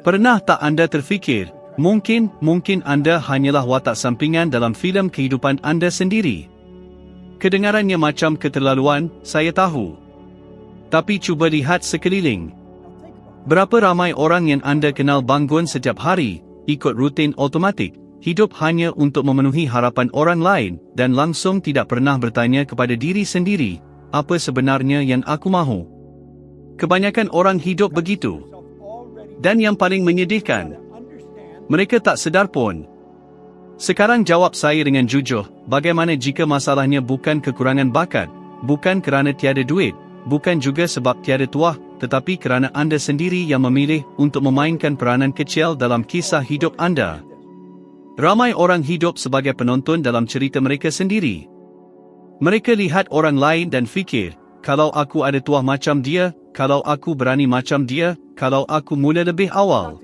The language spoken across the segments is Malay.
Pernah tak anda terfikir, mungkin, mungkin anda hanyalah watak sampingan dalam filem kehidupan anda sendiri? Kedengarannya macam keterlaluan, saya tahu. Tapi cuba lihat sekeliling. Berapa ramai orang yang anda kenal bangun setiap hari, ikut rutin automatik, hidup hanya untuk memenuhi harapan orang lain dan langsung tidak pernah bertanya kepada diri sendiri, apa sebenarnya yang aku mahu. Kebanyakan orang hidup begitu. Dan yang paling menyedihkan, mereka tak sedar pun. Sekarang jawab saya dengan jujur, bagaimana jika masalahnya bukan kekurangan bakat, bukan kerana tiada duit, bukan juga sebab tiada tuah, tetapi kerana anda sendiri yang memilih untuk memainkan peranan kecil dalam kisah hidup anda. Ramai orang hidup sebagai penonton dalam cerita mereka sendiri. Mereka lihat orang lain dan fikir, kalau aku ada tuah macam dia, kalau aku berani macam dia, kalau aku mula lebih awal.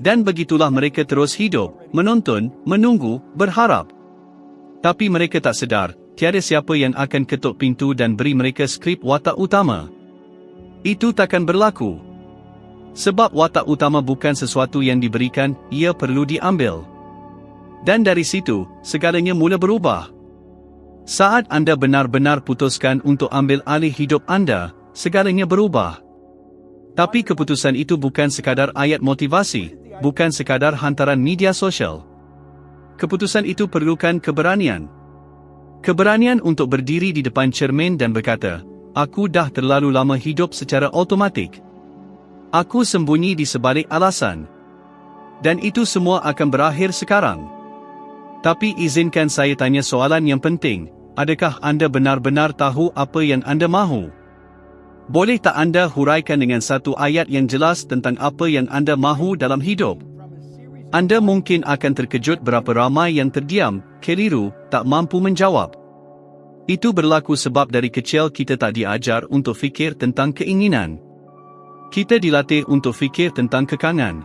Dan begitulah mereka terus hidup, menonton, menunggu, berharap. Tapi mereka tak sedar, tiada siapa yang akan ketuk pintu dan beri mereka skrip watak utama. Itu takkan berlaku. Sebab watak utama bukan sesuatu yang diberikan, ia perlu diambil. Dan dari situ, segalanya mula berubah. Saat anda benar-benar putuskan untuk ambil alih hidup anda, segalanya berubah. Tapi keputusan itu bukan sekadar ayat motivasi, bukan sekadar hantaran media sosial. Keputusan itu perlukan keberanian. Keberanian untuk berdiri di depan cermin dan berkata, Aku dah terlalu lama hidup secara automatik. Aku sembunyi di sebalik alasan. Dan itu semua akan berakhir sekarang. Tapi izinkan saya tanya soalan yang penting, adakah anda benar-benar tahu apa yang anda mahu? Boleh tak anda huraikan dengan satu ayat yang jelas tentang apa yang anda mahu dalam hidup? Anda mungkin akan terkejut berapa ramai yang terdiam, keliru, tak mampu menjawab. Itu berlaku sebab dari kecil kita tak diajar untuk fikir tentang keinginan. Kita dilatih untuk fikir tentang kekangan.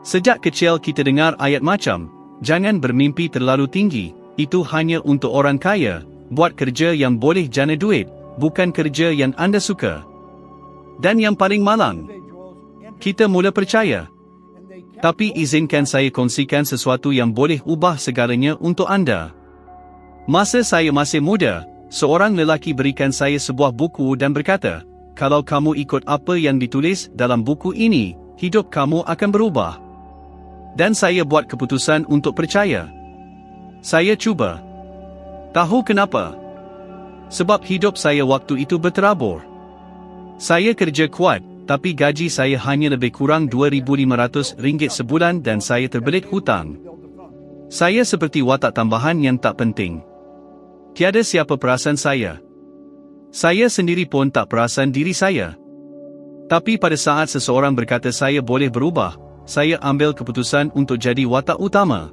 Sejak kecil kita dengar ayat macam, Jangan bermimpi terlalu tinggi, itu hanya untuk orang kaya, buat kerja yang boleh jana duit, bukan kerja yang anda suka. Dan yang paling malang, kita mula percaya. Tapi izinkan saya kongsikan sesuatu yang boleh ubah segalanya untuk anda. Masa saya masih muda, seorang lelaki berikan saya sebuah buku dan berkata, kalau kamu ikut apa yang ditulis dalam buku ini, hidup kamu akan berubah. Dan saya buat keputusan untuk percaya. Saya cuba. Tahu kenapa? Sebab hidup saya waktu itu berterabur. Saya kerja kuat, tapi gaji saya hanya lebih kurang RM2,500 sebulan dan saya terbelit hutang. Saya seperti watak tambahan yang tak penting. Tiada siapa perasan saya. Saya sendiri pun tak perasan diri saya. Tapi pada saat seseorang berkata saya boleh berubah, saya ambil keputusan untuk jadi watak utama.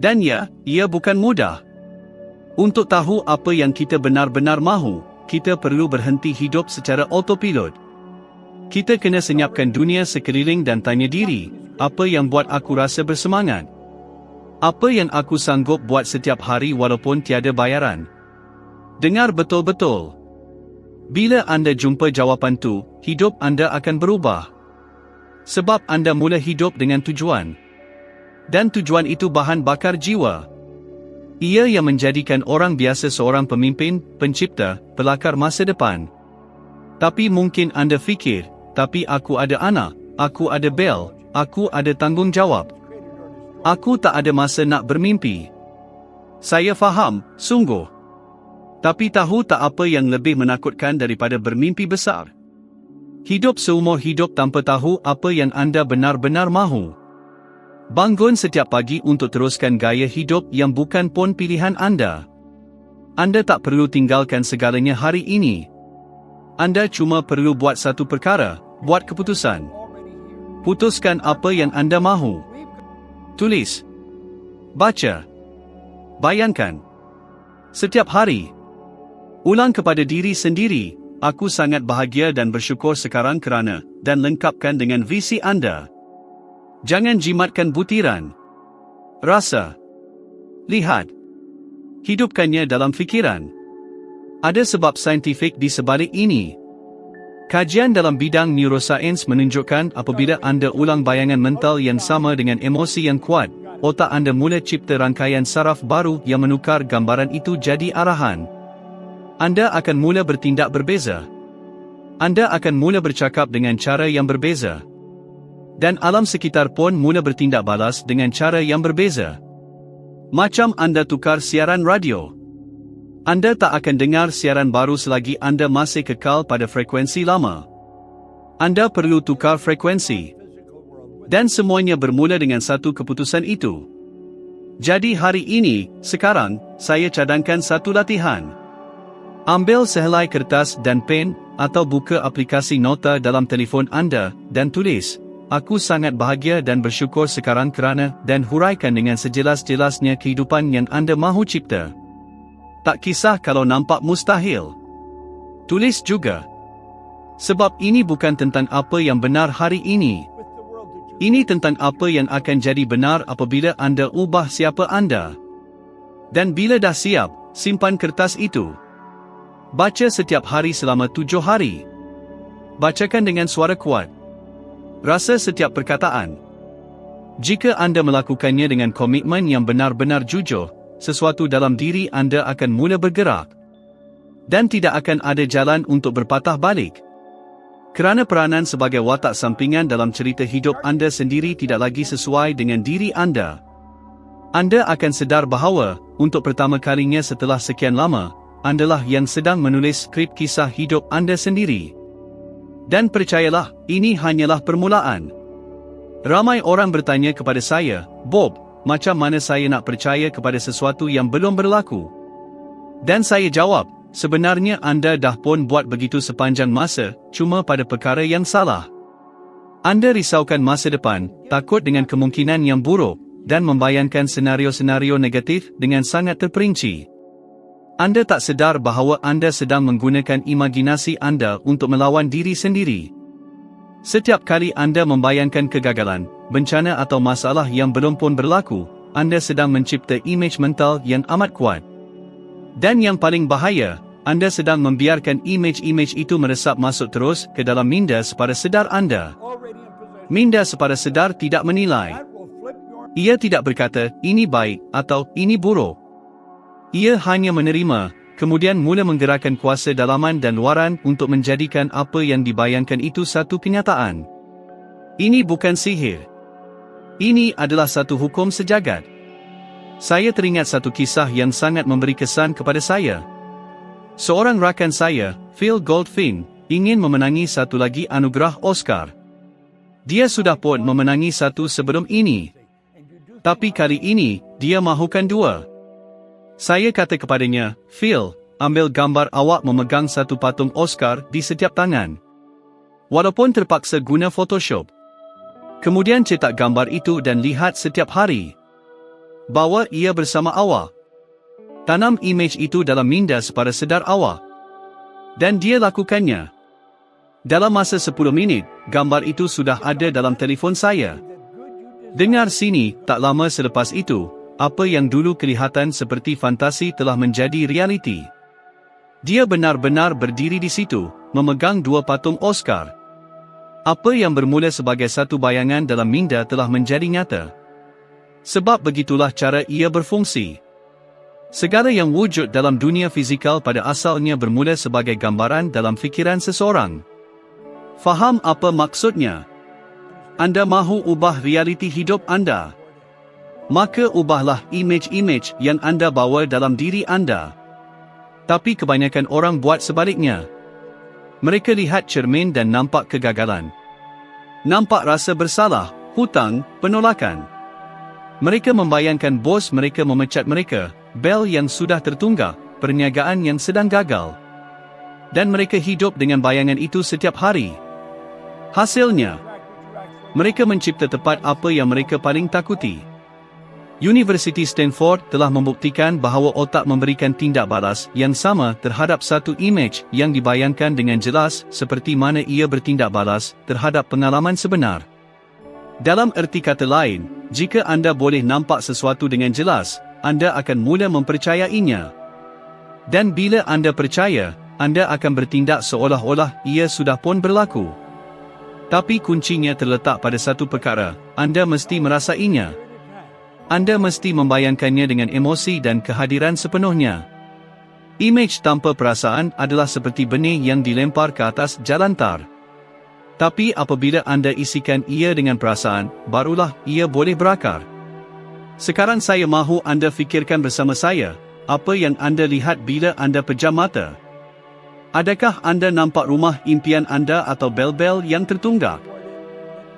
Dan ya, ia bukan mudah. Untuk tahu apa yang kita benar-benar mahu, kita perlu berhenti hidup secara autopilot. Kita kena senyapkan dunia sekeliling dan tanya diri, apa yang buat aku rasa bersemangat? Apa yang aku sanggup buat setiap hari walaupun tiada bayaran? Dengar betul-betul. Bila anda jumpa jawapan tu, hidup anda akan berubah. Sebab anda mula hidup dengan tujuan. Dan tujuan itu bahan bakar jiwa. Ia yang menjadikan orang biasa seorang pemimpin, pencipta, pelakar masa depan. Tapi mungkin anda fikir, tapi aku ada anak, aku ada bel, aku ada tanggungjawab. Aku tak ada masa nak bermimpi. Saya faham, sungguh. Tapi tahu tak apa yang lebih menakutkan daripada bermimpi besar? Hidup seumur hidup tanpa tahu apa yang anda benar-benar mahu. Bangun setiap pagi untuk teruskan gaya hidup yang bukan pun pilihan anda. Anda tak perlu tinggalkan segalanya hari ini. Anda cuma perlu buat satu perkara, buat keputusan. Putuskan apa yang anda mahu. Tulis. Baca. Bayangkan. Setiap hari. Ulang kepada diri sendiri, Aku sangat bahagia dan bersyukur sekarang kerana dan lengkapkan dengan visi anda. Jangan jimatkan butiran. Rasa. Lihat. Hidupkannya dalam fikiran. Ada sebab saintifik di sebalik ini. Kajian dalam bidang neurosains menunjukkan apabila anda ulang bayangan mental yang sama dengan emosi yang kuat, otak anda mula cipta rangkaian saraf baru yang menukar gambaran itu jadi arahan. Anda akan mula bertindak berbeza. Anda akan mula bercakap dengan cara yang berbeza. Dan alam sekitar pun mula bertindak balas dengan cara yang berbeza. Macam anda tukar siaran radio. Anda tak akan dengar siaran baru selagi anda masih kekal pada frekuensi lama. Anda perlu tukar frekuensi. Dan semuanya bermula dengan satu keputusan itu. Jadi hari ini, sekarang, saya cadangkan satu latihan. Ambil sehelai kertas dan pen atau buka aplikasi nota dalam telefon anda dan tulis, Aku sangat bahagia dan bersyukur sekarang kerana dan huraikan dengan sejelas-jelasnya kehidupan yang anda mahu cipta. Tak kisah kalau nampak mustahil. Tulis juga. Sebab ini bukan tentang apa yang benar hari ini. Ini tentang apa yang akan jadi benar apabila anda ubah siapa anda. Dan bila dah siap, simpan kertas itu. Baca setiap hari selama tujuh hari. Bacakan dengan suara kuat. Rasa setiap perkataan. Jika anda melakukannya dengan komitmen yang benar-benar jujur, sesuatu dalam diri anda akan mula bergerak. Dan tidak akan ada jalan untuk berpatah balik. Kerana peranan sebagai watak sampingan dalam cerita hidup anda sendiri tidak lagi sesuai dengan diri anda. Anda akan sedar bahawa, untuk pertama kalinya setelah sekian lama, andalah yang sedang menulis skrip kisah hidup anda sendiri. Dan percayalah, ini hanyalah permulaan. Ramai orang bertanya kepada saya, Bob, macam mana saya nak percaya kepada sesuatu yang belum berlaku? Dan saya jawab, sebenarnya anda dah pun buat begitu sepanjang masa, cuma pada perkara yang salah. Anda risaukan masa depan, takut dengan kemungkinan yang buruk, dan membayangkan senario-senario negatif dengan sangat terperinci. Anda tak sedar bahawa anda sedang menggunakan imajinasi anda untuk melawan diri sendiri. Setiap kali anda membayangkan kegagalan, bencana atau masalah yang belum pun berlaku, anda sedang mencipta imej mental yang amat kuat. Dan yang paling bahaya, anda sedang membiarkan imej-imej itu meresap masuk terus ke dalam minda sepada sedar anda. Minda sepada sedar tidak menilai. Ia tidak berkata, ini baik atau ini buruk. Ia hanya menerima, kemudian mula menggerakkan kuasa dalaman dan luaran untuk menjadikan apa yang dibayangkan itu satu kenyataan. Ini bukan sihir. Ini adalah satu hukum sejagat. Saya teringat satu kisah yang sangat memberi kesan kepada saya. Seorang rakan saya, Phil Goldfin, ingin memenangi satu lagi anugerah Oscar. Dia sudah pun memenangi satu sebelum ini. Tapi kali ini, dia mahukan dua. Saya kata kepadanya, Phil, ambil gambar awak memegang satu patung Oscar di setiap tangan. Walaupun terpaksa guna Photoshop. Kemudian cetak gambar itu dan lihat setiap hari. Bawa ia bersama awak. Tanam imej itu dalam minda sepada sedar awak. Dan dia lakukannya. Dalam masa 10 minit, gambar itu sudah ada dalam telefon saya. Dengar sini, tak lama selepas itu, apa yang dulu kelihatan seperti fantasi telah menjadi realiti. Dia benar-benar berdiri di situ, memegang dua patung Oscar. Apa yang bermula sebagai satu bayangan dalam minda telah menjadi nyata. Sebab begitulah cara ia berfungsi. Segala yang wujud dalam dunia fizikal pada asalnya bermula sebagai gambaran dalam fikiran seseorang. Faham apa maksudnya? Anda mahu ubah realiti hidup anda maka ubahlah imej-imej yang anda bawa dalam diri anda. Tapi kebanyakan orang buat sebaliknya. Mereka lihat cermin dan nampak kegagalan. Nampak rasa bersalah, hutang, penolakan. Mereka membayangkan bos mereka memecat mereka, bel yang sudah tertunggak, perniagaan yang sedang gagal. Dan mereka hidup dengan bayangan itu setiap hari. Hasilnya, mereka mencipta tepat apa yang mereka paling takuti. Universiti Stanford telah membuktikan bahawa otak memberikan tindak balas yang sama terhadap satu imej yang dibayangkan dengan jelas seperti mana ia bertindak balas terhadap pengalaman sebenar. Dalam erti kata lain, jika anda boleh nampak sesuatu dengan jelas, anda akan mula mempercayainya. Dan bila anda percaya, anda akan bertindak seolah-olah ia sudah pun berlaku. Tapi kuncinya terletak pada satu perkara, anda mesti merasainya. Anda mesti membayangkannya dengan emosi dan kehadiran sepenuhnya. Image tanpa perasaan adalah seperti benih yang dilempar ke atas jalan tar. Tapi apabila anda isikan ia dengan perasaan, barulah ia boleh berakar. Sekarang saya mahu anda fikirkan bersama saya, apa yang anda lihat bila anda pejam mata? Adakah anda nampak rumah impian anda atau bel-bel yang tertunggak?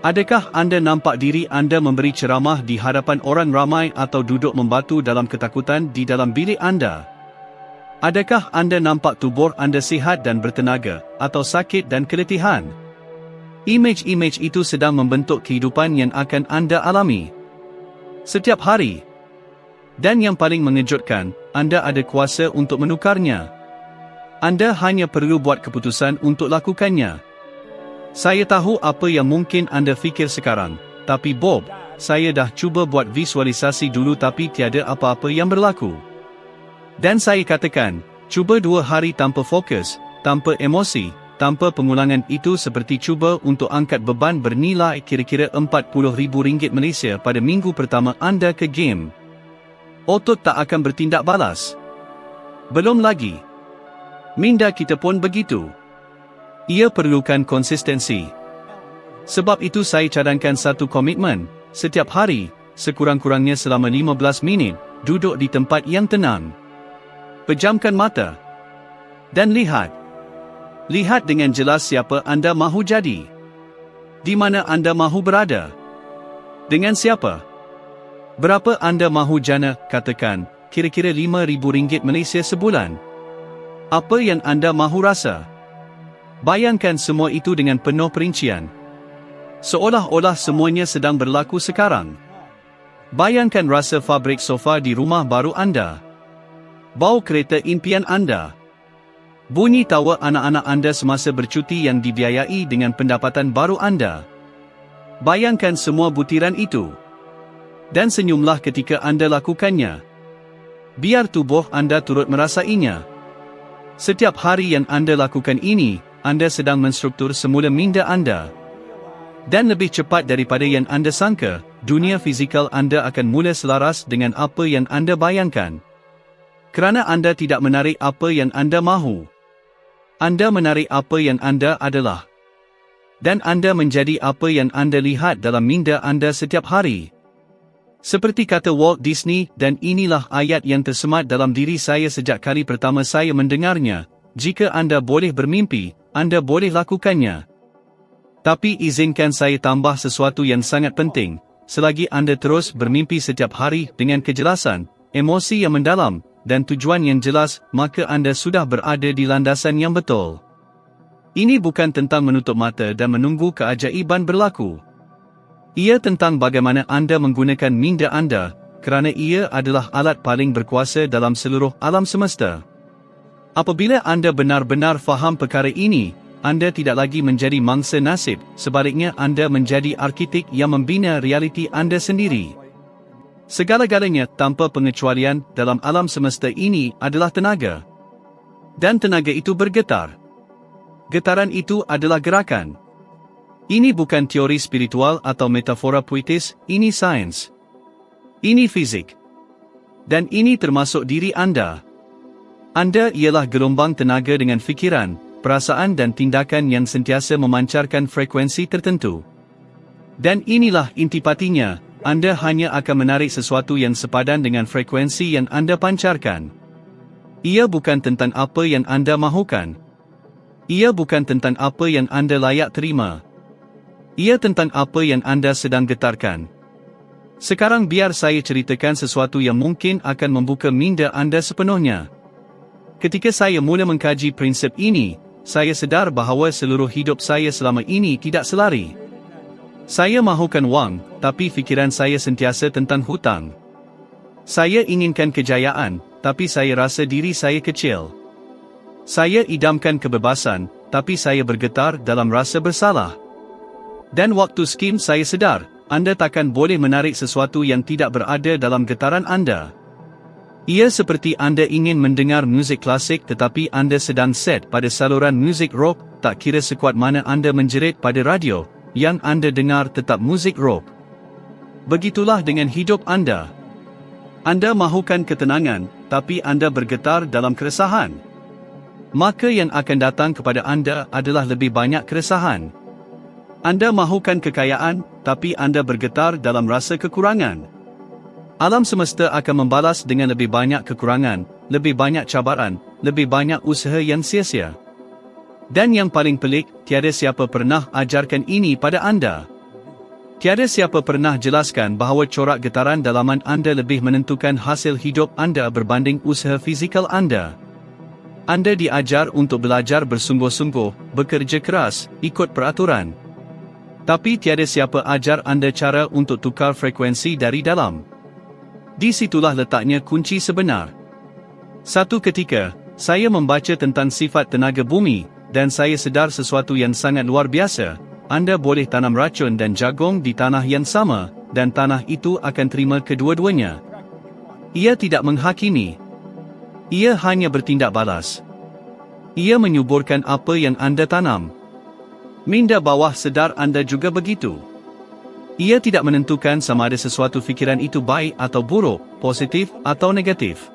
Adakah anda nampak diri anda memberi ceramah di hadapan orang ramai atau duduk membatu dalam ketakutan di dalam bilik anda? Adakah anda nampak tubuh anda sihat dan bertenaga, atau sakit dan keletihan? Image-image itu sedang membentuk kehidupan yang akan anda alami. Setiap hari. Dan yang paling mengejutkan, anda ada kuasa untuk menukarnya. Anda hanya perlu buat keputusan untuk lakukannya. Saya tahu apa yang mungkin anda fikir sekarang, tapi Bob, saya dah cuba buat visualisasi dulu tapi tiada apa-apa yang berlaku. Dan saya katakan, cuba dua hari tanpa fokus, tanpa emosi, tanpa pengulangan itu seperti cuba untuk angkat beban bernilai kira-kira RM40,000 Malaysia pada minggu pertama anda ke game. Otot tak akan bertindak balas. Belum lagi. Minda kita pun begitu. Ia perlukan konsistensi. Sebab itu saya cadangkan satu komitmen, setiap hari, sekurang-kurangnya selama 15 minit, duduk di tempat yang tenang. Pejamkan mata. Dan lihat. Lihat dengan jelas siapa anda mahu jadi. Di mana anda mahu berada. Dengan siapa? Berapa anda mahu jana, katakan, kira-kira RM5,000 Malaysia sebulan. Apa yang anda mahu rasa? Bayangkan semua itu dengan penuh perincian. Seolah-olah semuanya sedang berlaku sekarang. Bayangkan rasa fabrik sofa di rumah baru anda. Bau kereta impian anda. Bunyi tawa anak-anak anda semasa bercuti yang dibiayai dengan pendapatan baru anda. Bayangkan semua butiran itu. Dan senyumlah ketika anda lakukannya. Biar tubuh anda turut merasainya. Setiap hari yang anda lakukan ini, anda sedang menstruktur semula minda anda. Dan lebih cepat daripada yang anda sangka, dunia fizikal anda akan mula selaras dengan apa yang anda bayangkan. Kerana anda tidak menarik apa yang anda mahu. Anda menarik apa yang anda adalah. Dan anda menjadi apa yang anda lihat dalam minda anda setiap hari. Seperti kata Walt Disney dan inilah ayat yang tersemat dalam diri saya sejak kali pertama saya mendengarnya, jika anda boleh bermimpi, anda boleh lakukannya. Tapi izinkan saya tambah sesuatu yang sangat penting, selagi anda terus bermimpi setiap hari dengan kejelasan, emosi yang mendalam, dan tujuan yang jelas, maka anda sudah berada di landasan yang betul. Ini bukan tentang menutup mata dan menunggu keajaiban berlaku. Ia tentang bagaimana anda menggunakan minda anda, kerana ia adalah alat paling berkuasa dalam seluruh alam semesta. Apabila anda benar-benar faham perkara ini, anda tidak lagi menjadi mangsa nasib, sebaliknya anda menjadi arkitek yang membina realiti anda sendiri. Segala-galanya tanpa pengecualian dalam alam semesta ini adalah tenaga. Dan tenaga itu bergetar. Getaran itu adalah gerakan. Ini bukan teori spiritual atau metafora puitis, ini sains. Ini fizik. Dan ini termasuk diri anda. Anda ialah gelombang tenaga dengan fikiran, perasaan dan tindakan yang sentiasa memancarkan frekuensi tertentu. Dan inilah intipatinya, anda hanya akan menarik sesuatu yang sepadan dengan frekuensi yang anda pancarkan. Ia bukan tentang apa yang anda mahukan. Ia bukan tentang apa yang anda layak terima. Ia tentang apa yang anda sedang getarkan. Sekarang biar saya ceritakan sesuatu yang mungkin akan membuka minda anda sepenuhnya. Ketika saya mula mengkaji prinsip ini, saya sedar bahawa seluruh hidup saya selama ini tidak selari. Saya mahukan wang, tapi fikiran saya sentiasa tentang hutang. Saya inginkan kejayaan, tapi saya rasa diri saya kecil. Saya idamkan kebebasan, tapi saya bergetar dalam rasa bersalah. Dan waktu skim saya sedar, anda takkan boleh menarik sesuatu yang tidak berada dalam getaran anda. Ia seperti anda ingin mendengar muzik klasik tetapi anda sedang set pada saluran muzik rock, tak kira sekuat mana anda menjerit pada radio, yang anda dengar tetap muzik rock. Begitulah dengan hidup anda. Anda mahukan ketenangan, tapi anda bergetar dalam keresahan. Maka yang akan datang kepada anda adalah lebih banyak keresahan. Anda mahukan kekayaan, tapi anda bergetar dalam rasa kekurangan. Alam semesta akan membalas dengan lebih banyak kekurangan, lebih banyak cabaran, lebih banyak usaha yang sia-sia. Dan yang paling pelik, tiada siapa pernah ajarkan ini pada anda. Tiada siapa pernah jelaskan bahawa corak getaran dalaman anda lebih menentukan hasil hidup anda berbanding usaha fizikal anda. Anda diajar untuk belajar bersungguh-sungguh, bekerja keras, ikut peraturan. Tapi tiada siapa ajar anda cara untuk tukar frekuensi dari dalam. Di situlah letaknya kunci sebenar. Satu ketika, saya membaca tentang sifat tenaga bumi, dan saya sedar sesuatu yang sangat luar biasa. Anda boleh tanam racun dan jagung di tanah yang sama, dan tanah itu akan terima kedua-duanya. Ia tidak menghakimi. Ia hanya bertindak balas. Ia menyuburkan apa yang anda tanam. Minda bawah sedar anda juga begitu. Ia tidak menentukan sama ada sesuatu fikiran itu baik atau buruk, positif atau negatif.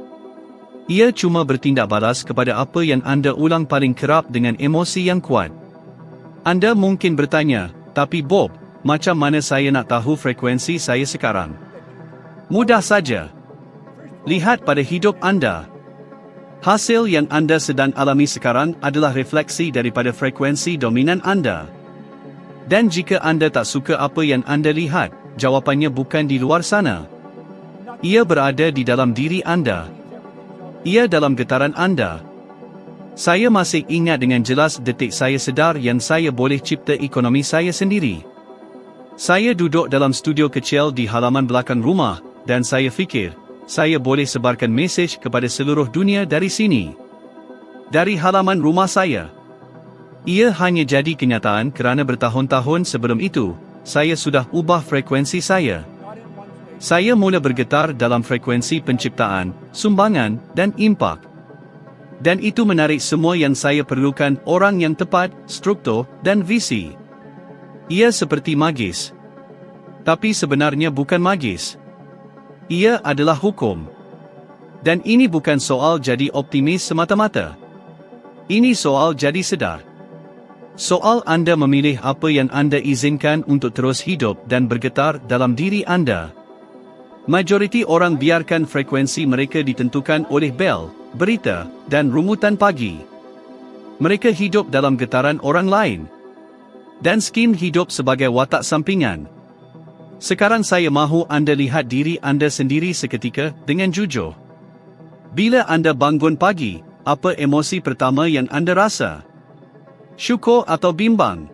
Ia cuma bertindak balas kepada apa yang anda ulang paling kerap dengan emosi yang kuat. Anda mungkin bertanya, tapi Bob, macam mana saya nak tahu frekuensi saya sekarang? Mudah saja. Lihat pada hidup anda. Hasil yang anda sedang alami sekarang adalah refleksi daripada frekuensi dominan anda. Dan jika anda tak suka apa yang anda lihat, jawapannya bukan di luar sana. Ia berada di dalam diri anda. Ia dalam getaran anda. Saya masih ingat dengan jelas detik saya sedar yang saya boleh cipta ekonomi saya sendiri. Saya duduk dalam studio kecil di halaman belakang rumah, dan saya fikir, saya boleh sebarkan mesej kepada seluruh dunia dari sini. Dari halaman rumah saya. Ia hanya jadi kenyataan kerana bertahun-tahun sebelum itu, saya sudah ubah frekuensi saya. Saya mula bergetar dalam frekuensi penciptaan, sumbangan, dan impak. Dan itu menarik semua yang saya perlukan orang yang tepat, struktur, dan visi. Ia seperti magis. Tapi sebenarnya bukan magis. Ia adalah hukum. Dan ini bukan soal jadi optimis semata-mata. Ini soal jadi sedar. Soal anda memilih apa yang anda izinkan untuk terus hidup dan bergetar dalam diri anda. Majoriti orang biarkan frekuensi mereka ditentukan oleh bel, berita, dan rumutan pagi. Mereka hidup dalam getaran orang lain. Dan skin hidup sebagai watak sampingan. Sekarang saya mahu anda lihat diri anda sendiri seketika dengan jujur. Bila anda bangun pagi, apa emosi pertama yang anda rasa? Syukur atau bimbang.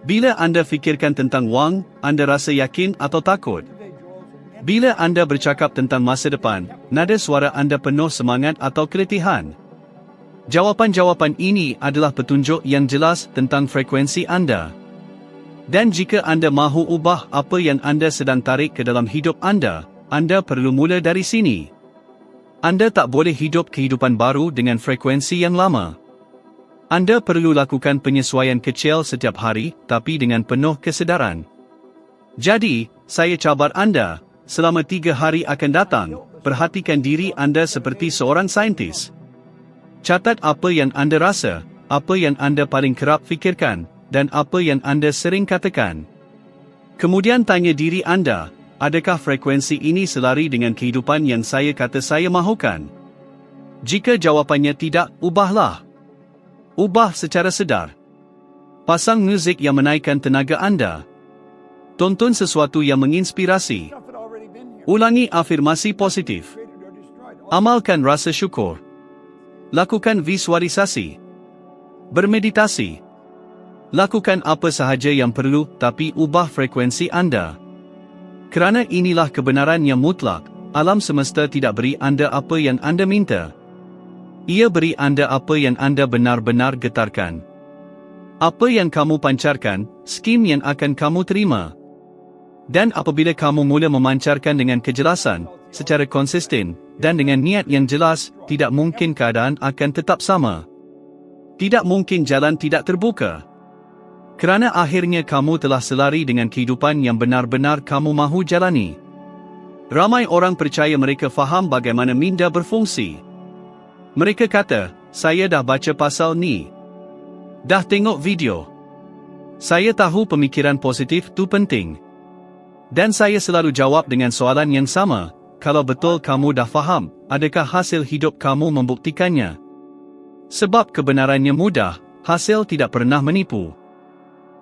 Bila anda fikirkan tentang wang, anda rasa yakin atau takut? Bila anda bercakap tentang masa depan, nada suara anda penuh semangat atau keletihan? Jawapan-jawapan ini adalah petunjuk yang jelas tentang frekuensi anda. Dan jika anda mahu ubah apa yang anda sedang tarik ke dalam hidup anda, anda perlu mula dari sini. Anda tak boleh hidup kehidupan baru dengan frekuensi yang lama. Anda perlu lakukan penyesuaian kecil setiap hari, tapi dengan penuh kesedaran. Jadi, saya cabar anda, selama tiga hari akan datang, perhatikan diri anda seperti seorang saintis. Catat apa yang anda rasa, apa yang anda paling kerap fikirkan, dan apa yang anda sering katakan. Kemudian tanya diri anda, adakah frekuensi ini selari dengan kehidupan yang saya kata saya mahukan? Jika jawapannya tidak, ubahlah. Ubah secara sedar. Pasang muzik yang menaikkan tenaga anda. Tonton sesuatu yang menginspirasi. Ulangi afirmasi positif. Amalkan rasa syukur. Lakukan visualisasi. Bermeditasi. Lakukan apa sahaja yang perlu tapi ubah frekuensi anda. Kerana inilah kebenaran yang mutlak, alam semesta tidak beri anda apa yang anda minta. Ia beri anda apa yang anda benar-benar getarkan. Apa yang kamu pancarkan, skim yang akan kamu terima. Dan apabila kamu mula memancarkan dengan kejelasan, secara konsisten, dan dengan niat yang jelas, tidak mungkin keadaan akan tetap sama. Tidak mungkin jalan tidak terbuka. Kerana akhirnya kamu telah selari dengan kehidupan yang benar-benar kamu mahu jalani. Ramai orang percaya mereka faham bagaimana minda berfungsi. Mereka kata, saya dah baca pasal ni. Dah tengok video. Saya tahu pemikiran positif tu penting. Dan saya selalu jawab dengan soalan yang sama, kalau betul kamu dah faham, adakah hasil hidup kamu membuktikannya? Sebab kebenarannya mudah, hasil tidak pernah menipu.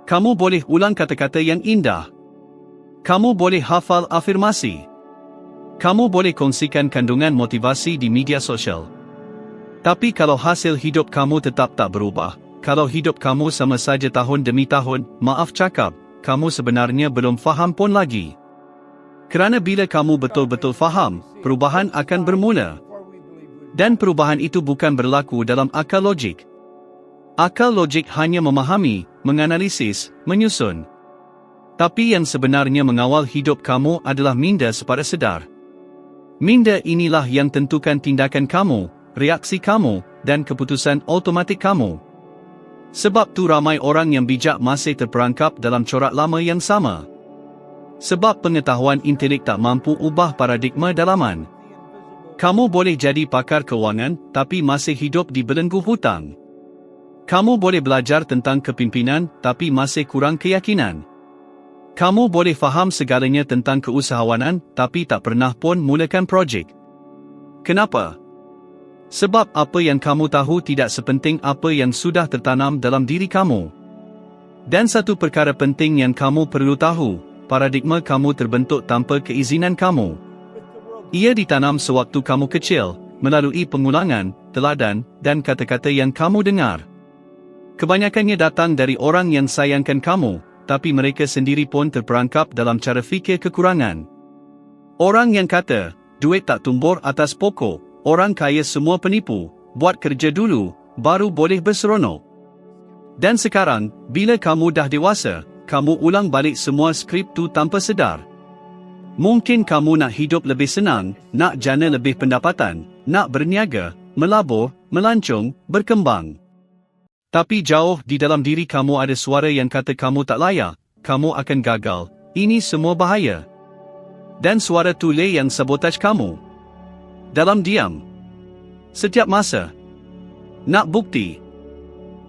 Kamu boleh ulang kata-kata yang indah. Kamu boleh hafal afirmasi. Kamu boleh kongsikan kandungan motivasi di media sosial. Tapi kalau hasil hidup kamu tetap tak berubah, kalau hidup kamu sama saja tahun demi tahun, maaf cakap, kamu sebenarnya belum faham pun lagi. Kerana bila kamu betul-betul faham, perubahan akan bermula. Dan perubahan itu bukan berlaku dalam akal logik. Akal logik hanya memahami, menganalisis, menyusun. Tapi yang sebenarnya mengawal hidup kamu adalah minda sepada sedar. Minda inilah yang tentukan tindakan kamu, reaksi kamu, dan keputusan automatik kamu. Sebab tu ramai orang yang bijak masih terperangkap dalam corak lama yang sama. Sebab pengetahuan intelek tak mampu ubah paradigma dalaman. Kamu boleh jadi pakar kewangan tapi masih hidup di belenggu hutang. Kamu boleh belajar tentang kepimpinan tapi masih kurang keyakinan. Kamu boleh faham segalanya tentang keusahawanan tapi tak pernah pun mulakan projek. Kenapa? Sebab apa yang kamu tahu tidak sepenting apa yang sudah tertanam dalam diri kamu. Dan satu perkara penting yang kamu perlu tahu, paradigma kamu terbentuk tanpa keizinan kamu. Ia ditanam sewaktu kamu kecil, melalui pengulangan, teladan, dan kata-kata yang kamu dengar. Kebanyakannya datang dari orang yang sayangkan kamu, tapi mereka sendiri pun terperangkap dalam cara fikir kekurangan. Orang yang kata, duit tak tumbuh atas pokok, orang kaya semua penipu, buat kerja dulu, baru boleh berseronok. Dan sekarang, bila kamu dah dewasa, kamu ulang balik semua skrip tu tanpa sedar. Mungkin kamu nak hidup lebih senang, nak jana lebih pendapatan, nak berniaga, melabur, melancong, berkembang. Tapi jauh di dalam diri kamu ada suara yang kata kamu tak layak, kamu akan gagal, ini semua bahaya. Dan suara tule yang sabotaj kamu. Dalam diam. Setiap masa. Nak bukti.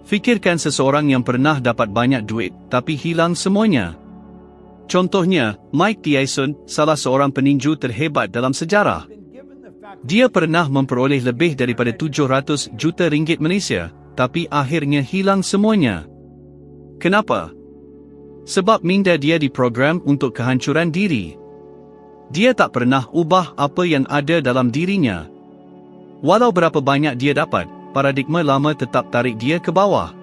Fikirkan seseorang yang pernah dapat banyak duit, tapi hilang semuanya. Contohnya, Mike Tyson, salah seorang peninju terhebat dalam sejarah. Dia pernah memperoleh lebih daripada 700 juta ringgit Malaysia, tapi akhirnya hilang semuanya. Kenapa? Sebab minda dia diprogram untuk kehancuran diri. Dia tak pernah ubah apa yang ada dalam dirinya. Walau berapa banyak dia dapat, paradigma lama tetap tarik dia ke bawah.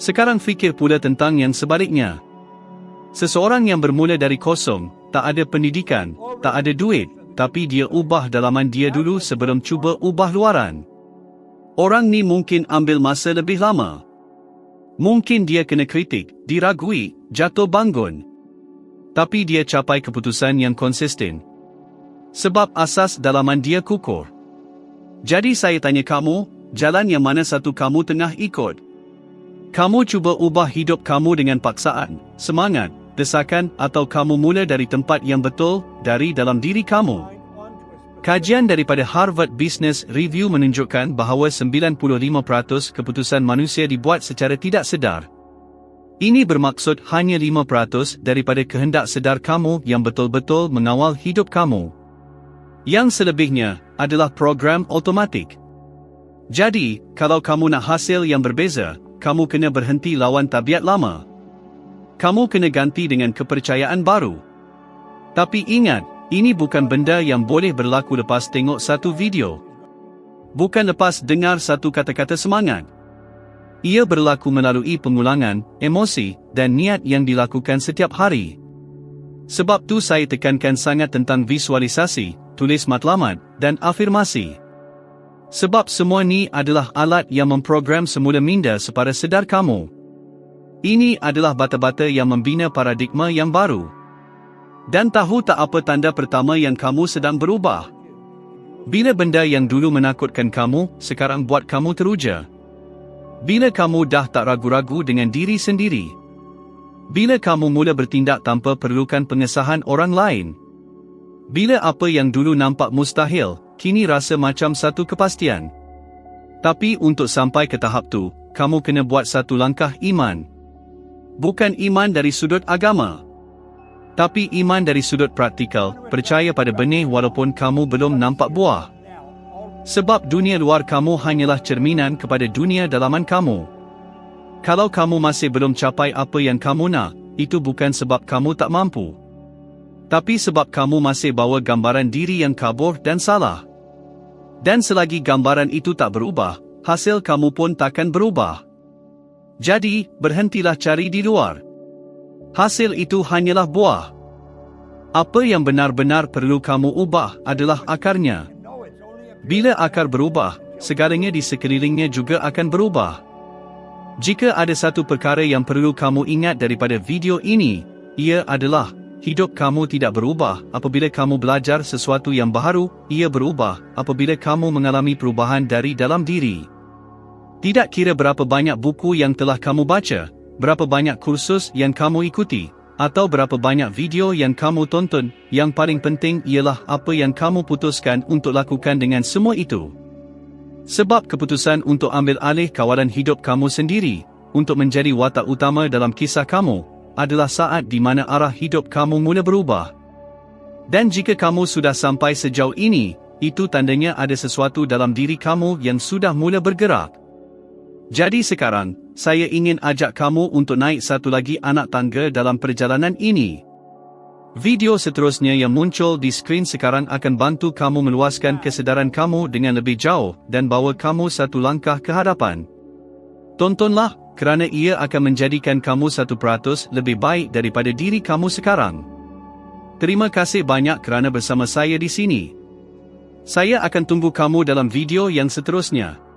Sekarang fikir pula tentang yang sebaliknya. Seseorang yang bermula dari kosong, tak ada pendidikan, tak ada duit, tapi dia ubah dalaman dia dulu sebelum cuba ubah luaran. Orang ni mungkin ambil masa lebih lama. Mungkin dia kena kritik, diragui, jatuh bangun. Tapi dia capai keputusan yang konsisten. Sebab asas dalaman dia kukur. Jadi saya tanya kamu, jalan yang mana satu kamu tengah ikut? Kamu cuba ubah hidup kamu dengan paksaan, semangat, desakan atau kamu mula dari tempat yang betul, dari dalam diri kamu. Kajian daripada Harvard Business Review menunjukkan bahawa 95% keputusan manusia dibuat secara tidak sedar. Ini bermaksud hanya 5% daripada kehendak sedar kamu yang betul-betul mengawal hidup kamu. Yang selebihnya adalah program automatik. Jadi, kalau kamu nak hasil yang berbeza, kamu kena berhenti lawan tabiat lama kamu kena ganti dengan kepercayaan baru. Tapi ingat, ini bukan benda yang boleh berlaku lepas tengok satu video. Bukan lepas dengar satu kata-kata semangat. Ia berlaku melalui pengulangan, emosi, dan niat yang dilakukan setiap hari. Sebab tu saya tekankan sangat tentang visualisasi, tulis matlamat, dan afirmasi. Sebab semua ni adalah alat yang memprogram semula minda sepada sedar kamu. Ini adalah bata-bata yang membina paradigma yang baru. Dan tahu tak apa tanda pertama yang kamu sedang berubah? Bila benda yang dulu menakutkan kamu, sekarang buat kamu teruja. Bila kamu dah tak ragu-ragu dengan diri sendiri. Bila kamu mula bertindak tanpa perlukan pengesahan orang lain. Bila apa yang dulu nampak mustahil, kini rasa macam satu kepastian. Tapi untuk sampai ke tahap tu, kamu kena buat satu langkah iman. Bukan iman dari sudut agama. Tapi iman dari sudut praktikal, percaya pada benih walaupun kamu belum nampak buah. Sebab dunia luar kamu hanyalah cerminan kepada dunia dalaman kamu. Kalau kamu masih belum capai apa yang kamu nak, itu bukan sebab kamu tak mampu. Tapi sebab kamu masih bawa gambaran diri yang kabur dan salah. Dan selagi gambaran itu tak berubah, hasil kamu pun takkan berubah. Jadi, berhentilah cari di luar. Hasil itu hanyalah buah. Apa yang benar-benar perlu kamu ubah adalah akarnya. Bila akar berubah, segalanya di sekelilingnya juga akan berubah. Jika ada satu perkara yang perlu kamu ingat daripada video ini, ia adalah hidup kamu tidak berubah apabila kamu belajar sesuatu yang baru, ia berubah apabila kamu mengalami perubahan dari dalam diri. Tidak kira berapa banyak buku yang telah kamu baca, berapa banyak kursus yang kamu ikuti, atau berapa banyak video yang kamu tonton, yang paling penting ialah apa yang kamu putuskan untuk lakukan dengan semua itu. Sebab keputusan untuk ambil alih kawalan hidup kamu sendiri, untuk menjadi watak utama dalam kisah kamu, adalah saat di mana arah hidup kamu mula berubah. Dan jika kamu sudah sampai sejauh ini, itu tandanya ada sesuatu dalam diri kamu yang sudah mula bergerak. Jadi sekarang, saya ingin ajak kamu untuk naik satu lagi anak tangga dalam perjalanan ini. Video seterusnya yang muncul di skrin sekarang akan bantu kamu meluaskan kesedaran kamu dengan lebih jauh dan bawa kamu satu langkah ke hadapan. Tontonlah, kerana ia akan menjadikan kamu satu peratus lebih baik daripada diri kamu sekarang. Terima kasih banyak kerana bersama saya di sini. Saya akan tunggu kamu dalam video yang seterusnya.